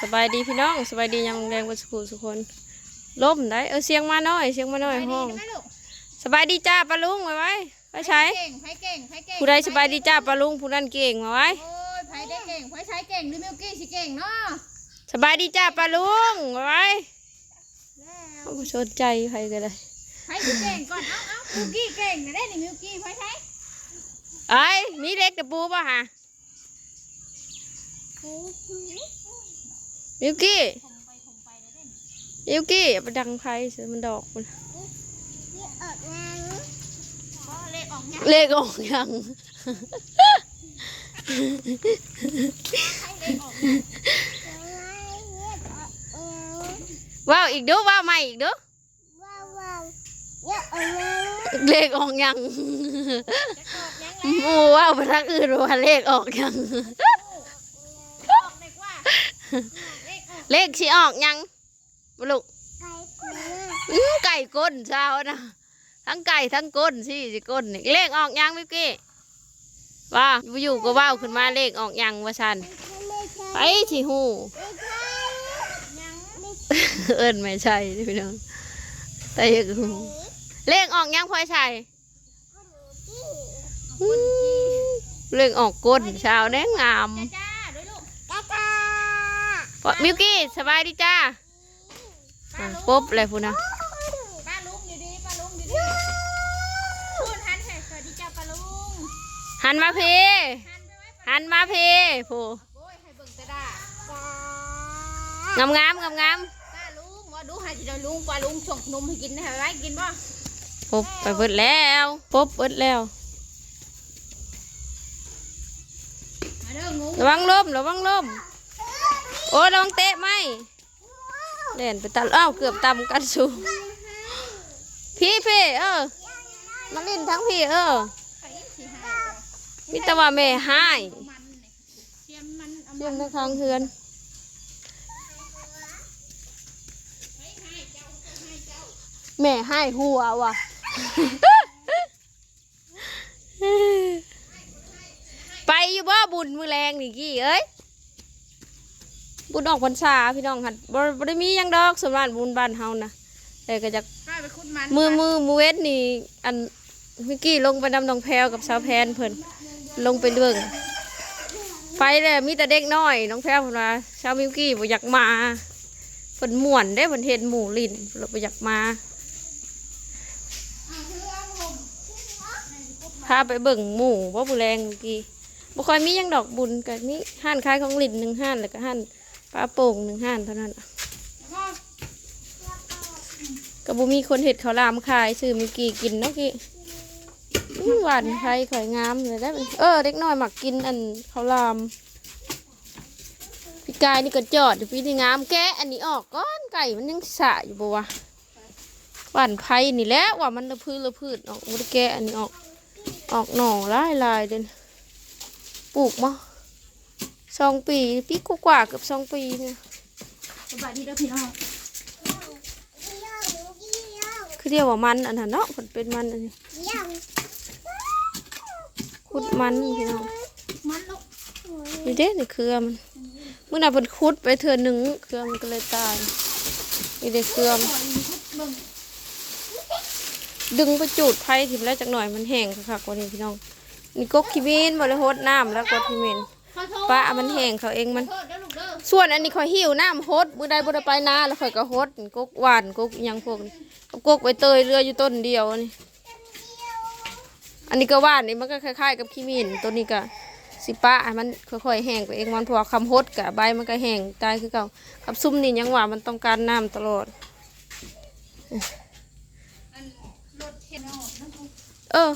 สบายดีพี่น้องสบายดียังแรงวันสุขสุกคนล่มได้เออเสียงมาหน่อยเสียงมาหน่อยห้องไปดีนะลูกสบายดีจ้าปลาลุงไว้ไว้ไว้ใช้เก่งไผเก่งไผเก่งผู้ใดสบายดีจ้าปลาลุงผู้นั้นเก่งมาไว้โอ้ยไผได้เก่งไผใช้เก่งหรือมิวกี้สิเก่งเนาะสบายดีจ้าปลาลุงไว้ไว้แล้วเอาบ่สนใจใครก็ได้ไผสิเก่งก่อนเอ้าเอ้ามิวกี้เก่งนะได้นี่มิวกี้ไผใช้ไอ้ยมีเล็กตะปูป่ะฮะ มิวกี้ถมไปถมไปแล้วเด้นมิวกี้เอาไปดังไฟเสือมันดอกมันบ่เลขออกยังเลขออกยังไผเลขออกยังว้าวอีกเดูว้าวใหม่อีกเดูเลขออกยังจะออกยังไงหมูว่าวไปทางอื่นว่าเลขออกยังออก เด็กว่าเลขออกเลขสิออกยังบ่ลูกอื้อไก่ก้นเช้านะทั้งไก่ทั้งก้นสิสิก้นนี่เลขออกยังพี่กี้ว่าอยู่ก็ว่าวขึ้นมาเลขออกยังว่าชันไปสิหูยังเอิ้นไม่ใช่นี่พี่น้องแต่อยากหูเลขออกยังพลอยใช่อื้อเลขออกก้นเช้าแน่งาม จ้าจ้าด้วยลูก มิวกี้สบายดีจ้าป้าอะลุงปุ๊บเลยพูดนะป้าลุงอยู่ดีป้าลุงอยู่ดีพูดหันให้สวัสดีจ้าป้าลุงหันมาเพหันไปไว้ป้าหันมาเพผู้โอ้ยให้เบิ่งแต่ดางามงามงามงามป้าลุงว่าดูให้จิได้ลุงป้าลุงส่งนมให้กินให้ไว้กินบ่ปุ๊บไปเบิดแล้วปุ๊บเบิดแล้วมาเด้องูระวังลมระวังลม โอ้ระวังเตะไหมเล่นไปตัดอ้าวเกือบตำกันสูพี่พี่เออมาเล่นทั้งพี่เออมิตรว่าแม่ให้เตรียมมันเอาเรียมในคางเฮือนแม่ให้หัวว่ะไปอยู่บ่บุญมือแรงนี่กี้เอ้ย บุญออกพรรษาพี่น้องหัดบ่บ่ได้มีหยังดอกสำหรับบุญบ้านเฮานะแต่ก็จะป้าไปขุดมันมือมือมือเวทนี่อันเมื่อกี้ลงไปนำน้องแพรวกับสาวแพนเพิ่นลงไปเรื่องไปเลยมีแต่เด็กน้อยน้องแพรวเพิ่นว่าชาวมิวกี้บ่อยากมาเพิ่นม่วนได้เพิ่นเห็นหมู่ลิ้นเราบ่อยากมาพาไปเบิ่งหมู่บ่ผู้แรงเมื่อกี้บ่ค่อยมีหยังดอกบุญก็มีห้านขายของลิ้นหนึ่งห้านแล้วก็ห้าน ปลาโป่งหนึ่งห้านเท่านั้นก็บ่มีคนเห็ดเขาลามขายซื้อมีกี่กินเนาะกี่หวานไทยข่อยงามเลยได้เออเด็กน้อยหมักกินอันเขาลามพี่กายนี่ก็จอดอยู่พี่นี่งามแกะอันนี้ออกก้อนไก่มันยังสะอยู่บ่วะหวานไผ่นี่แหละว่ามันละพืชละพืชออกบ่ได้แกะอันนี้ออกออกหน่อลายลายเด่นปลูกมา สองปีปีกว่าๆเกือบสองปีเนี่ยสบายดีเด้อพี่น้องคือเรียกว่ามันอันนั้นเนาะมันเป็นมันอันนี้ขุดมันพี่น้องมันลูกนี่เด้นี่เครือมันเมื่อน่ะเพิ่นขุดไปเทื่อหนึงเครือมันก็เลยตายนี่เด้เครือมันปล่อยขุดเบิ่งดึงไปจูดไผ่ถิ่มแล้วจักหน่อยมันแห้งคักๆกว่านี้พี่น้องนี่กกขี้มินบ่ได้โฮดน้ำแล้วกกขี้มินขอโทษ ป้ามันแห้งเขาเองมันขอโทษเด้อลูกเด้อส่วนอันนี้ข่อยหิวน้ำโฮดมื้อใดบ่ได้ไปนาแล้วข่อยก็โฮดกกหวานกกอิหยังพวกนี้เอากกไว้เตยเรืออยู่ต้นเดียวนี่อันนี้ก็หวานนี่มันก็คล้ายๆ กับขี้มินตัวนี้ก็สิปะให้มันค่อยๆแห้งไปเองมันเพราะว่าคำโฮดกับใบมันก็แห้งตายคือเก่ากับซุ่มนี่ยังว่ามันต้องการน้ำตลอดอันรถเห็นออกน้ำพุเออ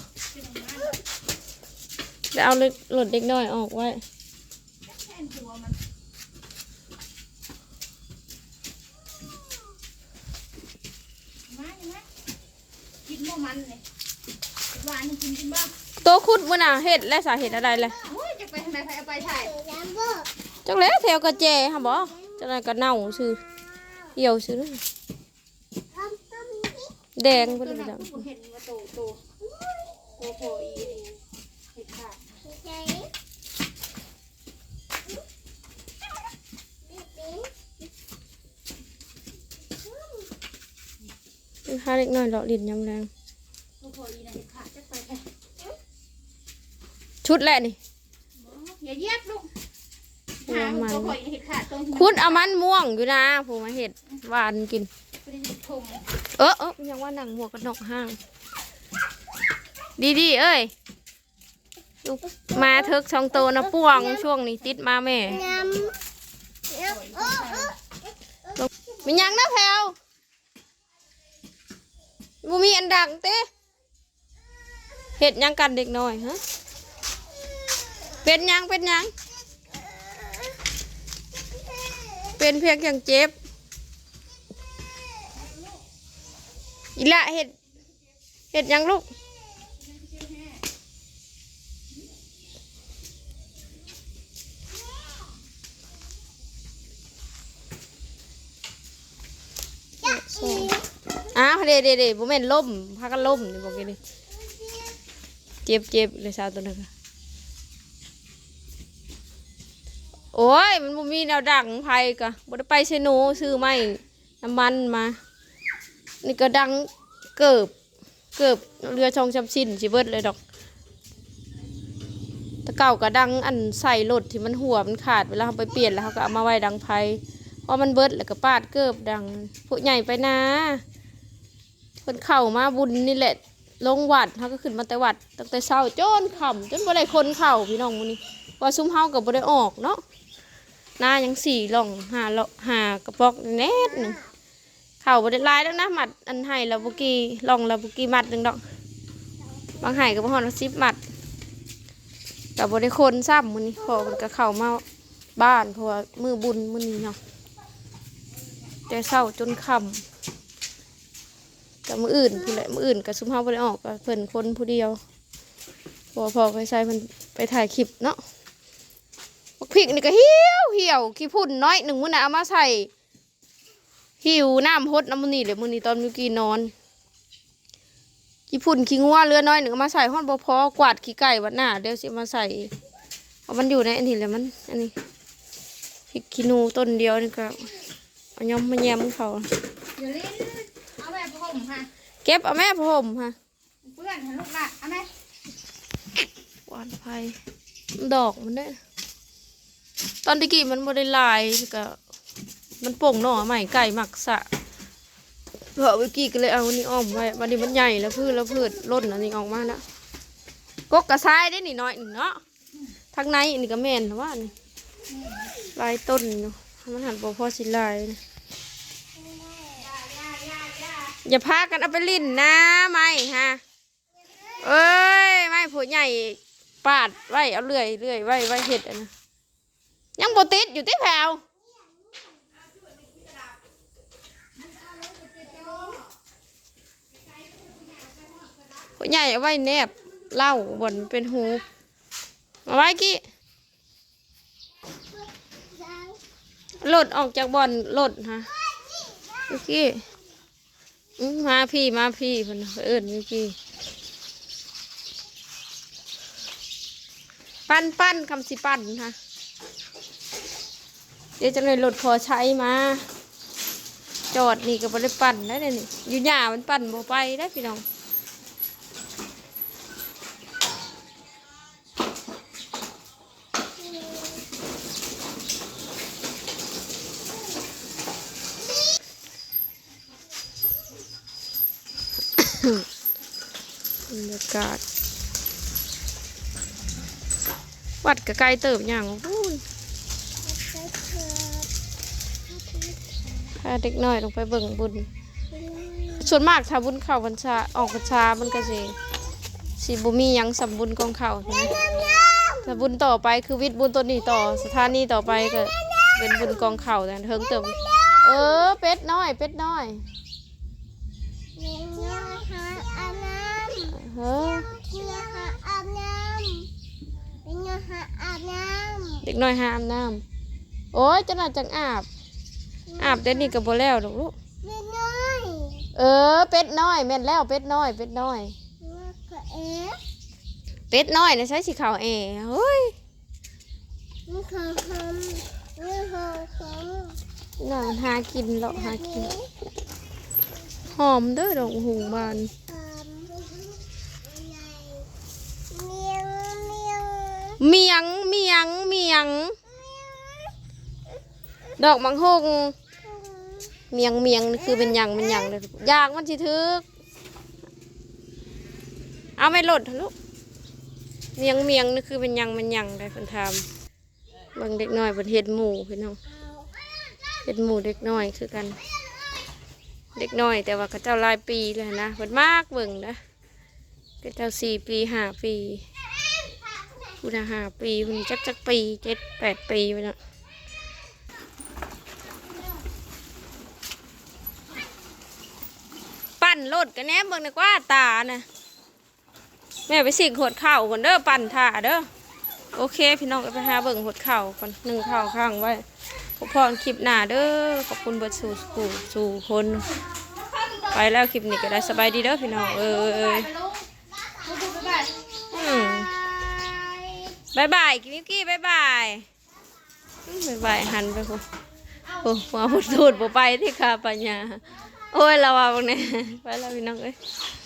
เดี๋ยวเอาเล็กหลดเด็กน้อยออกไว้แค่ นหัวมันมาอยู่นะกินบ่มันเลยหวานกินกินบ้างโตคุดมื้อน่ะเฮ็ดและสาเหตุอะไรเลยโอ้ยจะไปทำไมไปเอาไปใช่จังแล้วแถวกระเจค่ะบ่จังไดก็เน่าซื่อเหี่ยวซื่อเลยแดงตัเพิ่วนไปนั้จังนกูเห็นว่าโตโตโตโผล่อีนี่เห็ดขาด หาเล็กน้อยเลาะลิ้นยำแรงลูกพออีนะเห็ดขาดจะไปไปชุดแหละนี่อย่าเหยียบลูกหาลูกพออีนะเห็ดขาดตรงที่คุณเอามันม่วงอยู่นะผู้มาเห็ดหวานกินไม่ได้ทมเออเออยังว่าหนังหัวกระนอกห้าง ดีดีๆเอ้ยลูกมาเทิกช่องโตนะป่วงช่วงนี้ติดมาแม่ยำยำโอ้โอ้มีหยังนะแพลว บ่มีอันดังเต้เห็ดหยังกันเด็กน้อยฮะเป็นหยังเป็นหยังเป็นเพียงอย่างเจ็บอีละเห็ดเห็ดหยังลูก อ้าวเดเดเดบ่แม่นล่มพากันล่มนี่บอกกันดิเจ็บเจ็บเลยสาวตัวนึงโอ้ยมันบ่มีแนวดังไผกะบ่ได้ไปเซโนซื้อไม้น้ำมันมา นี่ก็ดังเกิบเกิบเรือชองชำชินสิเบิดเลยดอกตะเก่าก็ดังอันใส่รถที่มันหัวมันขาดเวลาเขาไปเปลี่ยนแล้วเขาก็เอามาไว้ดังไผพอมันเบิดแล้วก็ปาดเกิบดังผู้ใหญ่ไปนะ เพิ่นเข้ามาบุญนี่แหละ ลงวัดเขาก็ขึ้นมาแต่วัดตั้งแต่เช้าจนค่ำจนบ่ได้คนเข้าพี่น้องมื้อนี้ว่าซุมเฮาก็บ่ได้ออกเนาะหน้ายังสี่หล่องหาลหากระปอกแน่หนึ่งเข้าบ่ได้ลายแล้วนะหมัดอันให้ล้วบ่กี่หล่องล้วบ่กี่มัดหนึ่งดอกบางให้ก็บ่ฮอด10มัดก็บ่ได้คนซ้ำมือนี้พอมันก็เข้ามาบ้านเพราะว่ามื้อบุญมือนี้เนาะแต่เช้าจนค่ำ กับมืออื่นผู้นแหละมืออื่นกับซุมเฮาบ่ได้ออกกับเพิ่นคนผู้เดียวพอพอไปใส่มันไปถ่ายคลิปเนาะบักพริกนี่ก็เหี่ยวเหี่ยวขี้พุ่นน้อยหนึ่งมื้อน่ะเอามาใส่หิวน้ำฮดน้ำมื้อนี้เดี๋ยวมื้อนี้ตอนมื้อกี้นอนขี้พุ่นขี้งัวเรือน้อยหนึ่งเอามาใส่ห้อนบ่พอกวาดขี้ไก่วัดหน้าเดี๋ยวสิมาใส่เอามันอยู่ในอันนี้แหละมันอันนี้พริกขี้นูต้นเดียวนี่ก็เอายอมมาแยมเขา เก็บเอาแม่ผมค่ะเพื่อนลูกละเอาแม่หวานไผ่ดอกมันได้ตอนตะกี้มันบ่ได้ลายก็มันโป่งหน่อใหม่ไก่หมักสะเพอเมื่อกี้ก็เลยเอาอันนี้อ้อมไว้วันนี้มันใหญ่แล้วพืชแล้วพืชล่นอันนี้ออกมาแล้วกกกระซ้ายได้นี่น้อยหนึ่งเนาะทางในอันนี้ก็แม่นนะว่านี่ลายต้นอยู่มันหันบ่พอสิลายนะ อย่าพากันเอาไปลิ้นนะไม่ฮะเอ้ยไม่ผู้ใหญ่ปาดไว้เอาเลื่อยเลื่อยไว้ไว้เห็ดนะยังโบติดอยู่ที่แผวผู้ใหญ่เอาไว้แนบเล่าบนเป็นหูมาไว้กี้หลดออกจากบ่อนหลดฮะกี้ มาพี่มาพี่เพิ่นเอิ้นเมื่อกี้ปั้นปั้นคำสิปั้นค่ะเดี๋ยวจะเลยรถพอใช้มา จอดนี่ก็บ่ได้ปั้นได้เลยนี่อยู่หญ้ามันปั้นบ่ไปได้พี่น้องบ รรยากาศ วัดกะไกลเติบอย่างพูนพาเด็กน้อยลงไปเบิ่งบุญ ส่วนมากถ้าบุญเข้าพรรษาออกพรรษามันก็สิสิบุมียังสำบุญกองเข่าใช่ไหมถ้าบุญต่อไปคือวิทย์บุญตัวนี้ต่อสถานีต่อไปก็เป็นบุญกองเข่าแต่เทิงเติม เออเป็ดน้อย เป็ดน้อย เมียน้อยหาอาบน้ำ เฮ้อ เมียหาอาบน้ำเมียหาอาบน้ เด็ กน้อยห้ามน้ำโอ้ยจะน่าจังอาบ อาบแต่นี่ก็บ่แล้วดอกลูกำเมียน้อย เออ เป็ดน้อยแม่นแล้วเป็ดน้อย เป็ดน้อยเมียก็เอ๊ะเป็ดน้อยนะใช้สีขาวแอร์เฮ้ยมีขอคำมีขอคำน่ามันหากินเลาะหากินเหอมเด้อดอกหูบาน เมียงเมียงเมียง ดอกมังหงเมียงเมียงนี่คือเป็นหยังเป็นหยังเลยยางมันสิทึก เอาไม่หลดลูกเมียงเมียงนี่คือเป็นหยังเป็นหยังได้เพิ่นทำบิ่งเด็กน้อยเพิ่นเฮ็ดหมูพี่น้องเฮ็ดหมูเด็กน้อยคือกัน เด็กน้อย แต่ว่าเขาเจ้าลายปีเลยนะเพิ่นมากเบิ่งนะเขาเจ้าสี่ปีห้าปี คุณห้าปีคุณจักจักปีเจ็ดแปดปีไปแล้วปั่นรถกันแน่เบิ่งดีกว่าตานะแม่ไปสิงหดเข่าก่อนเด้อปั่นท่าเด้อโอเค พี่น้องไปหาเบิ่งหดเข่าก่อนหนึ่งเข่าข้างไว้พบพรคลิปหน้าเด้อขอบคุณเบิดสู่สู่สู่คน ไปแล้วคลิปนี้ก็ได้สบายดีเด้อพี่น้องเอ้ย บายบายกิมิกี้บายบายบายบายหันไปพูโอ้หัวพูดสูดบ่ไปที่คาปัญญาโอ้ยเระวังเนี้ยไปแล้วพี่น้องเอ้ย